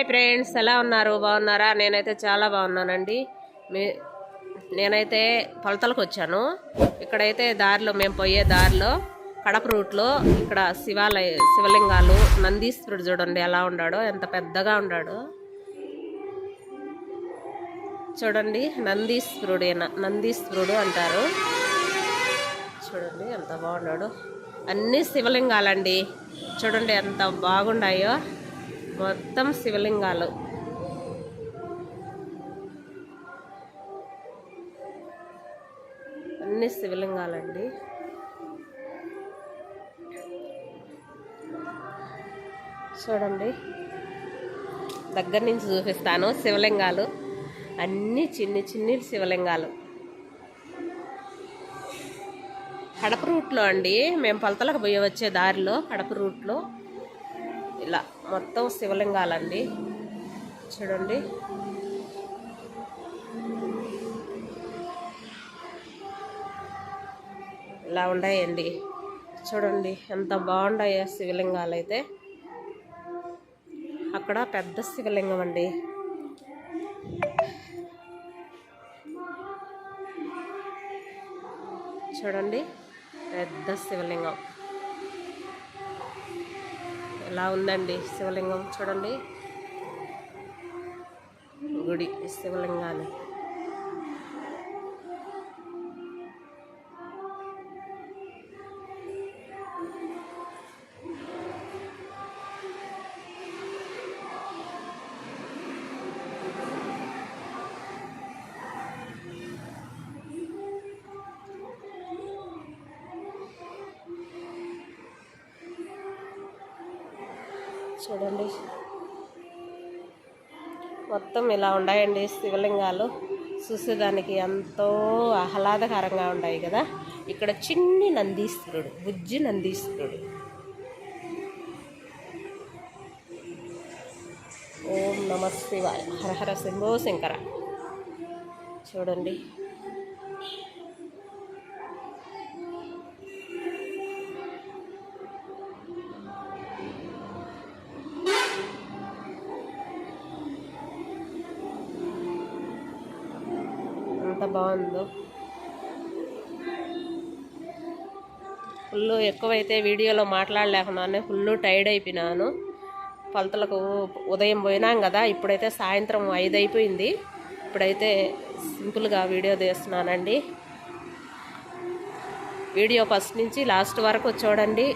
Hi friends ఎలా ఉన్నారు? బాగున్నారా? నేనైతే చాలా బాగున్నానండి. మీ నేనైతే పొలతలకు వచ్చాను. ఇక్కడైతే దారిలో మేము పోయే దారిలో కడప రూట్లో ఇక్కడ శివాలయ శివలింగాలు నందీశ్వరుడు చూడండి ఎలా ఉన్నాడో ఎంత పెద్దగా ఉన్నాడో. చూడండి నందీశ్వరుడు నందీశ్వరుడు అంటారు. చూడండి ఎంత బాగున్నాడు. అన్నీ శివలింగాలండి. చూడండి ఎంత బాగున్నాయో. మొత్తం శివలింగాలు. అన్ని శివలింగాలండి. చూడండి. దగ్గర నుంచి చూపిస్తాను శివలింగాలు. అన్ని చిన్ని చిన్ని శివలింగాలు. కడప రూట్లో అండి. మేము పొలతలకు పోయి వచ్చే దారిలో కడప రూట్లో. ఇలా మొత్తం శివలింగాలండి. చూడండి. ఇలా ఉన్నాయండి. చూడండి ఎంత బాగున్నాయో శివలింగాలు అయితే అక్కడ పెద్ద శివలింగం అండి చూడండి పెద్ద శివలింగం. ఎలా ఉందండి శివలింగం చూడండి. గుడి శివలింగాన్ని చూడండి. మొత్తం ఇలా ఉన్నాయండి శివలింగాలు. చూసేదానికి ఎంతో ఆహ్లాదకరంగా ఉన్నాయి కదా. ఇక్కడ చిన్ని నందీశ్వరుడు బుజ్జి నందీశ్వరుడు. ఓం నమ శివాయ. హరహర శంభో శంకర. చూడండి. ఎంత బాగుందో. ఫుల్ ఎక్కువైతే వీడియోలో మాట్లాడలేకున్నాను. Full tired అయిపోయినాను. కొలతలకు ఉదయం పోయినాం కదా ఇప్పుడైతే సాయంత్రం ఐదు అయిపోయింది ఇప్పుడైతే సింపుల్గా వీడియో తీస్తున్నానండి. వీడియో ఫస్ట్ నుంచి లాస్ట్ వరకు చూడండి.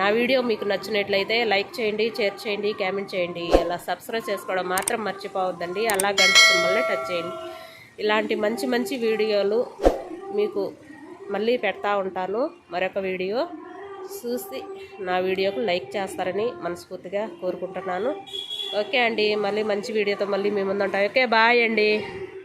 నా వీడియో మీకు నచ్చినట్లయితే లైక్ చేయండి షేర్ చేయండి కామెంట్ చేయండి. అలా సబ్స్క్రైబ్ చేసుకోవడం మాత్రం మర్చిపోవద్దండి. అలా గంట సింబల్ని టచ్ చేయండి. ఇలాంటి మంచి మంచి వీడియోలు మీకు మళ్ళీ పెడతా ఉంటాను. మరొక వీడియో చూసి నా వీడియోకు లైక్ చేస్తారని మనస్ఫూర్తిగా కోరుకుంటున్నాను. ఓకే అండి మళ్ళీ మంచి వీడియోతో మళ్ళీ మీ ముందుంటాం ఓకే బాయ్ అండి.